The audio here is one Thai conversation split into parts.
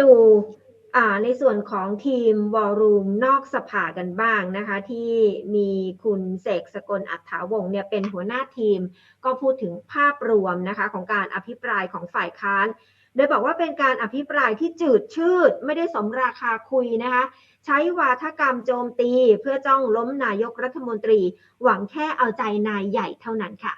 ดูในส่วนของทีมวอลลุ่มนอกสภากันบ้างนะคะ ที่มีคุณเสกสกลอัฏฐาวงเนี่ยเป็นหัวหน้าทีม ก็พูดถึงภาพรวมนะคะของการอภิปรายของฝ่ายค้าน โดยบอกว่าเป็นการอภิปรายที่จืดชืด ไม่ได้สมราคาคุยนะคะ ใช้วาทกรรมโจมตีเพื่อจ้องล้มนายกรัฐมนตรี หวังแค่เอาใจนายใหญ่เท่านั้นค่ะ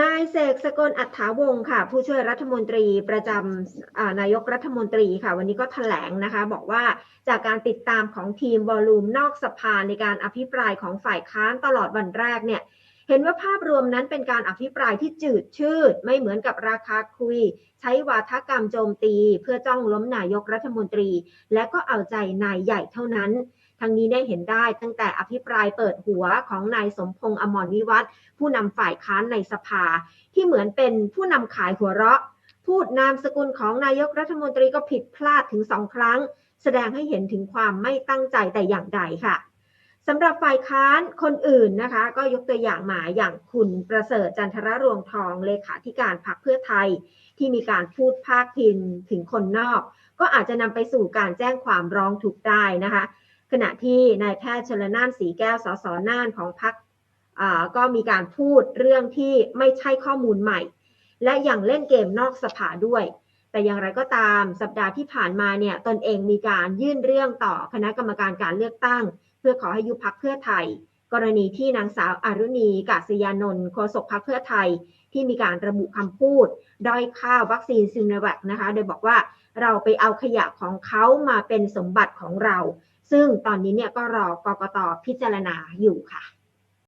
นายเสกสกลอัฏฐาวงศ์ค่ะ ผู้ช่วยรัฐมนตรีประจำนายกรัฐมนตรีค่ะ วันนี้ก็ถแถลงนะคะ บอกว่าจากการติดตามของทีมวอลลุ่มนอกสภาในการอภิปรายของฝ่ายค้านตลอดวันแรกเนี่ย เห็นว่าภาพรวมนั้นเป็นการอภิปรายที่จืดชืด ไม่เหมือนกับราคาคุย ใช้วาทกรรมโจมตี เพื่อจ้องล้มนายกรัฐมนตรี และก็เอาใจนายใหญ่เท่านั้น ทั้งนี้ได้เห็นได้ตั้งแต่อภิปรายเปิดหัวของนายสมพงษ์อมรวิวัฒผู้นำฝ่ายค้านในสภา ที่เหมือนเป็นผู้นำขายหัวเราะ พูดนามสกุลของนายกรัฐมนตรีก็ผิดพลาดถึงสองครั้ง แสดงให้เห็นถึงความไม่ตั้งใจแต่อย่างใดค่ะสำหรับฝ่ายค้านคนอื่นนะคะ ก็ยกตัวอย่างมาอย่างคุณประเสริฐจันทรรวงทองเลขาธิการพรรคเพื่อไทย ที่มีการพูดภาคพินถึงคนนอก ก็อาจจะนำไปสู่การแจ้งความร้องทุกข์ได้นะคะ ขณะที่นายแพทย์ชลนานสีแก้วสสน่านของพรรคก็มีการพูดเรื่องที่ไม่ใช่ข้อมูลใหม่ และยังเล่นเกมนอกสภาด้วย แต่อย่างไรก็ตามสัปดาห์ที่ผ่านมาเนี่ยตนเองมีการยื่นเรื่องต่อคณะกรรมการการเลือกตั้ง เพื่อขอให้ยุบพักเพื่อไทย กรณีที่นางสาวอารุณีกาศยานนท์โฆษกพักเพื่อไทย ที่มีการระบุคำพูดด้อยค่าวัคซีนซินแวคนะคะ โดยบอกว่าเราไปเอาขยะของเขามาเป็นสมบัติของเรา ซึ่งตอนนี้เนี่ยก็รอกกตพิจารณาอยู่ค่ะ